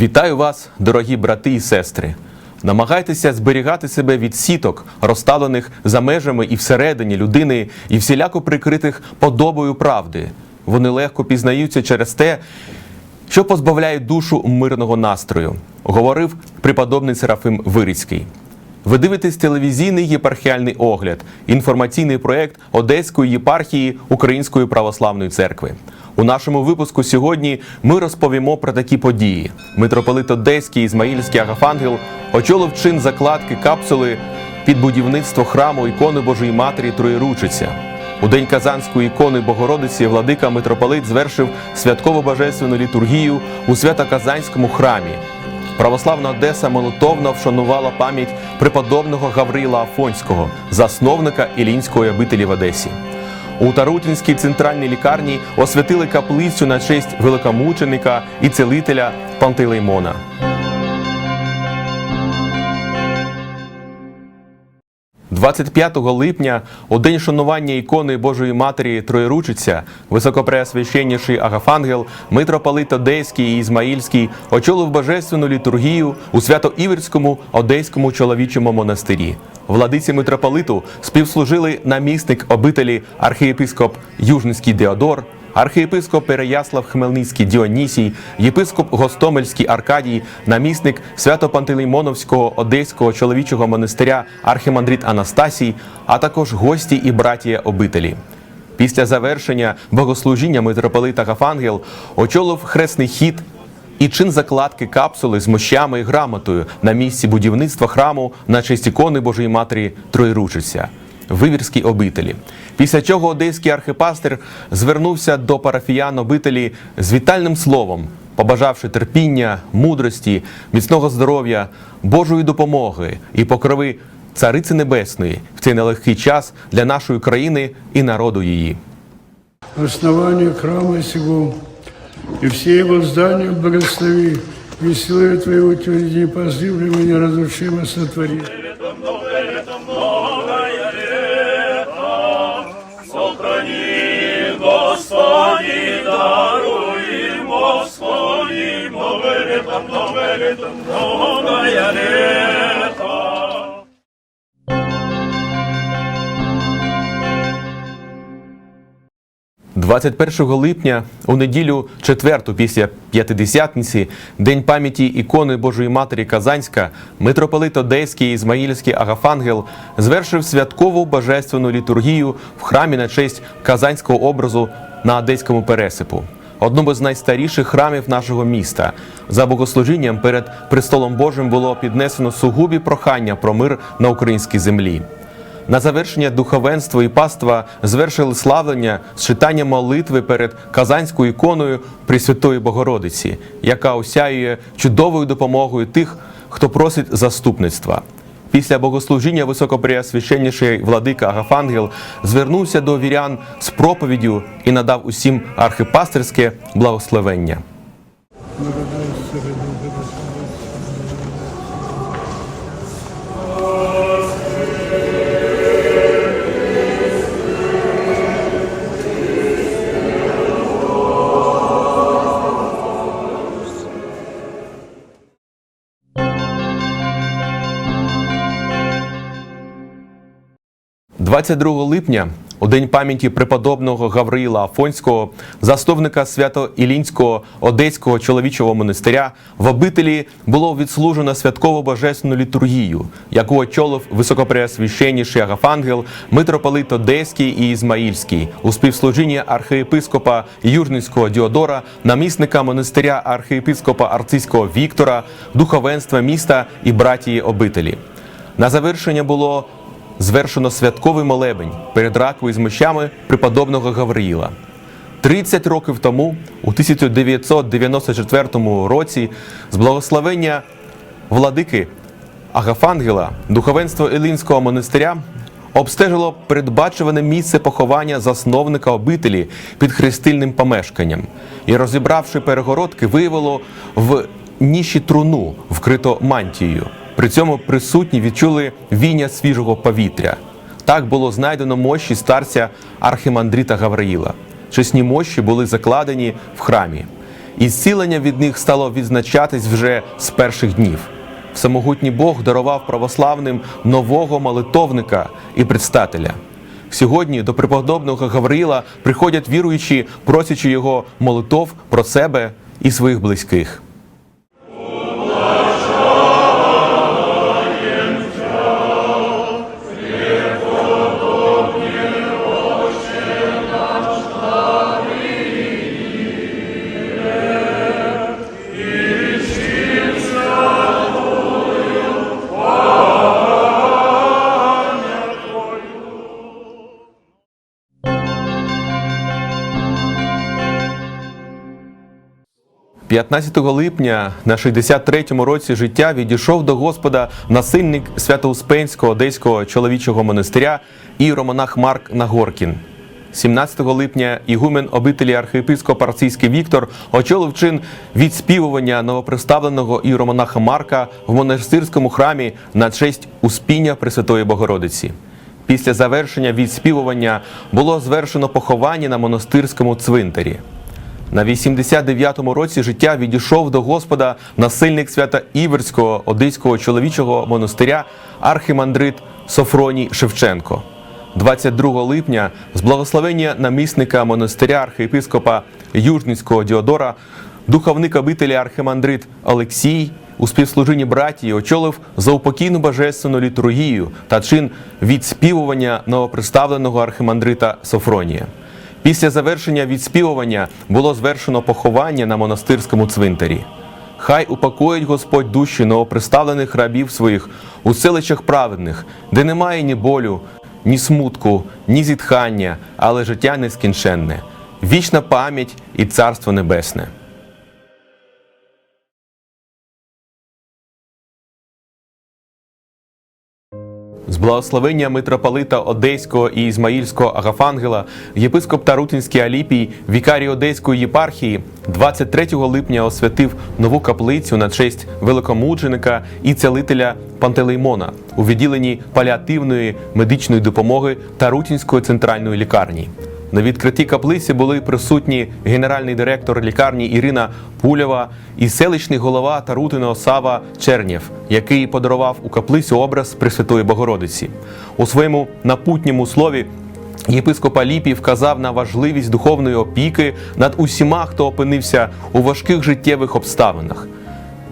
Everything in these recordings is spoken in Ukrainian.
Вітаю вас, дорогі брати і сестри. Намагайтеся зберігати себе від сіток, розставлених за межами і всередині людини, і всіляко прикритих подобою правди. Вони легко пізнаються через те, що позбавляють душу мирного настрою, говорив преподобний Серафим Вирицький. Ви дивитесь телевізійний єпархіальний огляд, інформаційний проєкт Одеської єпархії Української православної церкви. У нашому випуску сьогодні ми розповімо про такі події. Митрополит Одеський Ізмаїльський Агафангел очолив чин закладки капсули під будівництво храму ікони Божої Матері Троєручиця. У день Казанської ікони Богородиці владика митрополит звершив святково божественну літургію у свято-казанському храмі. Православна Одеса молитовно вшанувала пам'ять преподобного Гаврила Афонського, засновника Ілінської обителі в Одесі. У Тарутинській центральній лікарні освятили каплицю на честь великомученика і целителя Пантелеймона. – 25 липня, у день шанування ікони Божої Матері Троєручиця, високопреосвященніший Агафангел, митрополит Одеський і Ізмаїльський очолив божественну літургію у Свято-Іверському Одеському чоловічому монастирі. Владиці митрополиту співслужили намісник обителі архієпископ Южницький Деодор, архієпископ Переяслав Хмельницький Діонісій, єпископ Гостомельський Аркадій, намісник Свято-Пантелеймоновського Одеського чоловічого монастиря архімандрит Анастасій, а також гості і братія обителі. Після завершення богослужіння митрополита Гафангел очолив хресний хід і чин закладки капсули з мощами і грамотою на місці будівництва храму на честь ікони Божої Матері Троєручиця. Вивірській обителі. Після чого одеський архипастир звернувся до парафіян обителі з вітальним словом, побажавши терпіння, мудрості, міцного здоров'я, Божої допомоги і покрови Цариці Небесної в цей нелегкий час для нашої країни і народу її. основание храма сего, и все его здания благослови, и силою Твоего тверди позывли меня разрушимо сотвори. Господи, даруй, Господи, много лето, много лето, многое 21 липня у неділю четверту після п'ятидесятниці, день пам'яті ікони Божої Матері Казанська, митрополит Одеський Ізмаїльський Агафангел звершив святкову божественну літургію в храмі на честь казанського образу на Одеському пересипу. Одному з найстаріших храмів нашого міста за богослужінням перед престолом Божим було піднесено сугубі прохання про мир на українській землі. На завершення духовенства і паства звершили славлення з читання молитви перед казанською іконою Пресвятої Богородиці, яка осяює чудовою допомогою тих, хто просить заступництва. Після богослужіння високопреосвященніший владика Агафангел звернувся до вірян з проповіддю і надав усім архипастерське благословення. – 22 липня, у день пам'яті преподобного Гавриїла Афонського, засновника Свято-Ілінського Одеського чоловічого монастиря, в обителі було відслужено святково божественну літургію, яку очолив високопреосвященніший Агафангел, митрополит Одеський і Ізмаїльський у співслужінні архієпископа Южницького Діодора, намісника монастиря архієпископа Арцизького Віктора, духовенства міста і братії обителі. На завершення було звершено святковий молебень перед раковою з мощами преподобного Гавриїла. 30 років тому, у 1994 році, з благословення владики Агафангела, духовенство Елінського монастиря обстежило передбачуване місце поховання засновника обителі під хрестильним помешканням і, розібравши перегородки, виявило в ніші труну, вкрито мантією. При цьому присутні відчули віння свіжого повітря. Так було знайдено мощі старця архімандрита Гавраїла. Чесні мощі були закладені в храмі. і зцілення від них стало відзначатись вже з перших днів. Всемогутній Бог дарував православним нового молитовника і предстателя. Сьогодні до преподобного Гавриїла приходять віруючі, просячи його молитов про себе і своїх близьких. – 15 липня на 63-му році життя відійшов до Господа насильник Свято-Успенського одеського чоловічого монастиря і романах Марк Нагоркін. 17 липня ігумен обителі архієпископ Арційський Віктор очолив чин відспівування новоприставленого іеромонаха Марка в монастирському храмі на честь Успіння Пресвятої Богородиці. Після завершення відспівування було звершено поховання на монастирському цвинтарі. На 89-му році життя відійшов до Господа насильник свята Іверського Одеського чоловічого монастиря архімандрит Софроній Шевченко. 22 липня з благословення намісника монастиря архієпископа Южницького Діодора духовник обителі архімандрит Олексій у співслужінні братії очолив заупокійну божественну літургію та чин відспівування новоприставленого архімандрита Софронія. Після завершення відспівування було звершено поховання на монастирському цвинтарі. Хай упокоїть Господь душі новоприставлених рабів своїх у селищах праведних, де немає ні болю, ні смутку, ні зітхання, але життя нескінченне, вічна пам'ять і царство небесне. З благословення митрополита Одеського і Ізмаїльського Агафангела єпископ Тарутинський Аліпій, вікарій Одеської єпархії, 23 липня освятив нову каплицю на честь великомудженика і цілителя Пантелеймона у відділенні паліативної медичної допомоги Тарутинської центральної лікарні. На відкритті каплиці були присутні генеральний директор лікарні Ірина Пульова і селищний голова Тарутиного Сава Чернєв, який подарував у каплицю образ Пресвятої Богородиці. У своєму напутньому слові єпископ Аліпій вказав на важливість духовної опіки над усіма, хто опинився у важких життєвих обставинах.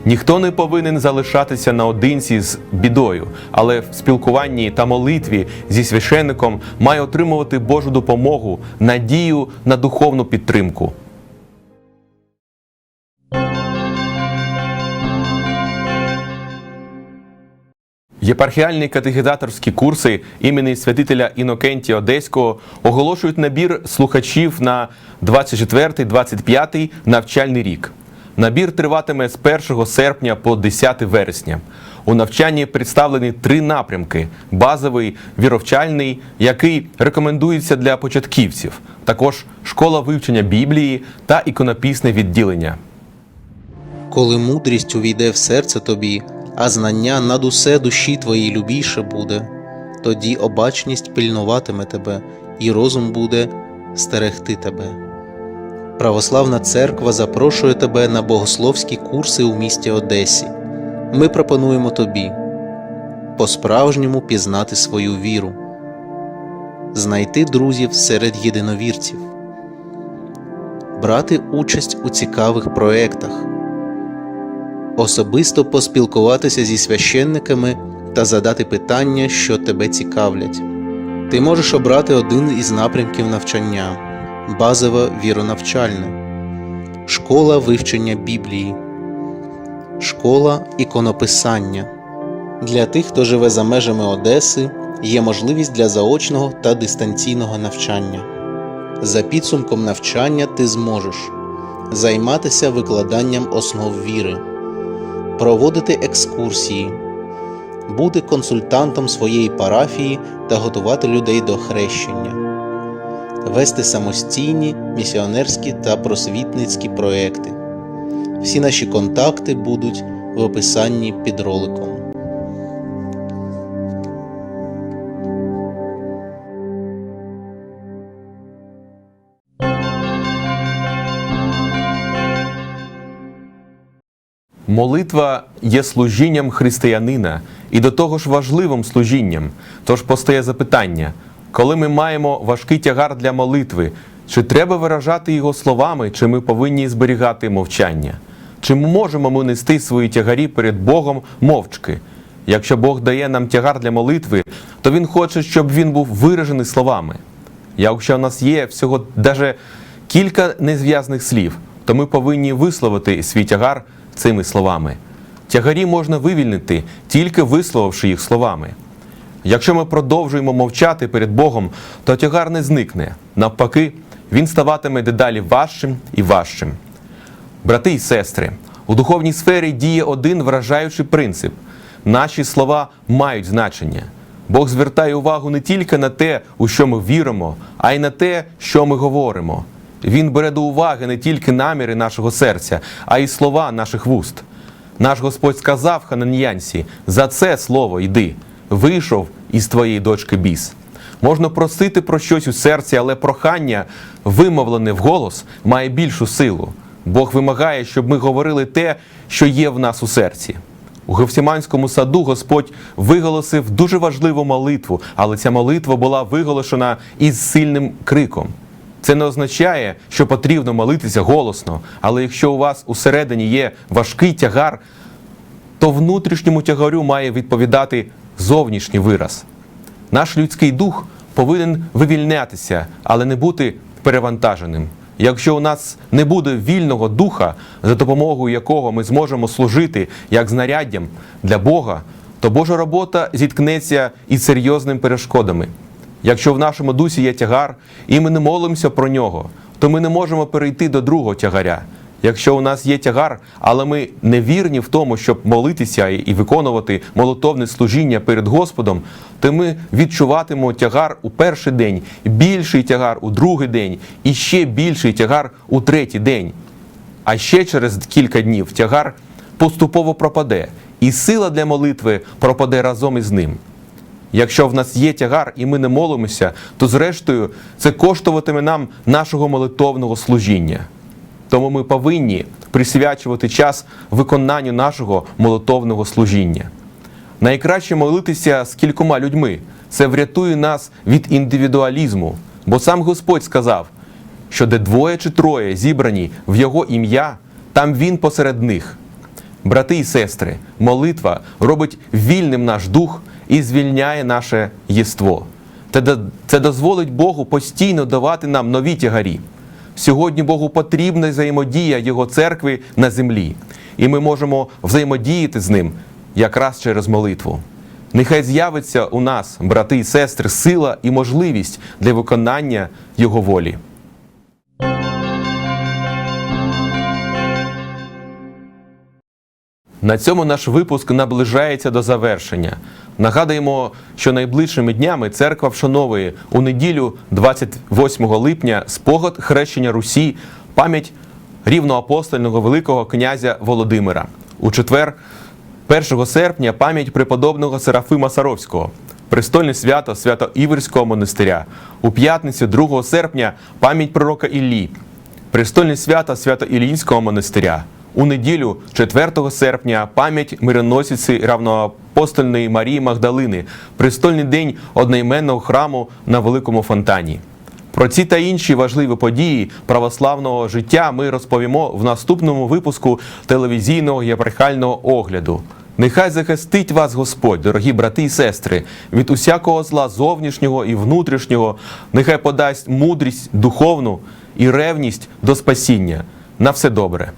Ніхто не повинен залишатися наодинці з бідою, але в спілкуванні та молитві зі священником має отримувати Божу допомогу, надію на духовну підтримку. Єпархіальні катехізаторські курси імені святителя Інокентія Одеського оголошують набір слухачів на 24-25 навчальний рік. Набір триватиме з 1 серпня по 10 вересня. У навчанні представлені три напрямки: базовий, віровчальний, який рекомендується для початківців, також школа вивчення Біблії та іконописне відділення. Коли мудрість увійде в серце тобі, а знання над усе душі твоїй любіше буде, тоді обачність пильнуватиме тебе, і розум буде стерегти тебе. Православна церква запрошує тебе на богословські курси у місті Одесі. Ми пропонуємо тобі по-справжньому пізнати свою віру, знайти друзів серед єдиновірців, брати участь у цікавих проєктах особисто поспілкуватися зі священниками та задати питання, що тебе цікавлять. Ти можеш обрати один із напрямків навчання базове віронавчальне, школа вивчення Біблії, школа іконописання. Для тих, хто живе за межами Одеси, є можливість для заочного та дистанційного навчання. За підсумком навчання ти зможеш займатися викладанням основ віри проводити екскурсії, бути консультантом своєї парафії та готувати людей до хрещення, вести самостійні місіонерські та просвітницькі проекти. Всі наші контакти будуть в описанні під роликом. Молитва є служінням християнина і до того ж важливим служінням. Тож постає запитання, коли ми маємо важкий тягар для молитви, чи треба виражати його словами, чи ми повинні зберігати мовчання? Чи можемо ми нести свої тягарі перед Богом мовчки? Якщо Бог дає нам тягар для молитви, то Він хоче, щоб він був виражений словами. Якщо у нас є всього даже кілька незв'язних слів, то ми повинні висловити свій тягар цими словами. Тягарі можна вивільнити, тільки висловивши їх словами. Якщо ми продовжуємо мовчати перед Богом, то тягар не зникне. Навпаки, він ставатиме дедалі важчим і важчим. Брати і сестри, у духовній сфері діє один вражаючий принцип: наші слова мають значення. Бог звертає увагу не тільки на те, у що ми віримо, а й на те, що ми говоримо. Він бере до уваги не тільки наміри нашого серця, а й слова наших вуст. Наш Господь сказав Хананьянсі: за це слово йди, вийшов із твоєї дочки біс. Можна просити про щось у серці, але прохання, вимовлене вголос, має більшу силу. Бог вимагає, щоб ми говорили те, що є в нас у серці. У Гефсіманському саду Господь виголосив дуже важливу молитву, але ця молитва була виголошена із сильним криком. Це не означає, що потрібно молитися голосно, але якщо у вас усередині є важкий тягар, то внутрішньому тягарю має відповідати зовнішній вираз. Наш людський дух повинен вивільнятися, але не бути перевантаженим. Якщо у нас не буде вільного духа, за допомогою якого ми зможемо служити як знаряддям для Бога, то Божа робота зіткнеться із серйозними перешкодами. Якщо в нашому дусі є тягар, і ми не молимося про нього, то ми не можемо перейти до другого тягаря. Якщо у нас є тягар, але ми не вірні в тому, щоб молитися і виконувати молитовне служіння перед Господом, то ми відчуватимемо тягар у перший день, більший тягар у другий день і ще більший тягар у третій день. А ще через кілька днів тягар поступово пропаде, і сила для молитви пропаде разом із ним. Якщо в нас є тягар і ми не молимося, то зрештою це коштуватиме нам нашого молитовного служіння. Тому ми повинні присвячувати час виконанню нашого молитовного служіння. Найкраще молитися з кількома людьми. Це врятує нас від індивідуалізму. Бо сам Господь сказав, що де двоє чи троє зібрані в Його ім'я, там Він посеред них. Брати і сестри, молитва робить вільним наш дух і звільняє наше єство. Це дозволить Богу постійно давати нам нові тягарі. Сьогодні Богу потрібна взаємодія Його церкви на землі, і ми можемо взаємодіяти з ним якраз через молитву. Нехай з'явиться у нас, брати і сестри, сила і можливість для виконання Його волі. На цьому наш випуск наближається до завершення. Нагадуємо, що найближчими днями церква вшановує у неділю, 28 липня, спогад хрещення Русі, пам'ять рівноапостольного великого князя Володимира. У четвер, 1 серпня, пам'ять преподобного Серафима Саровського. Престольне свято свято Іверського монастиря. У п'ятницю, 2 серпня, пам'ять пророка Іллі. Престольне свято свято Іллінського монастиря. У неділю, 4 серпня, пам'ять мироносиці равноапостольної Марії Магдалини, престольний день одноіменного храму на Великому фонтані. Про ці та інші важливі події православного життя ми розповімо в наступному випуску телевізійного єпархіального огляду. Нехай захистить вас Господь, дорогі брати і сестри, від усякого зла зовнішнього і внутрішнього, нехай подасть мудрість духовну і ревність до спасіння. На все добре.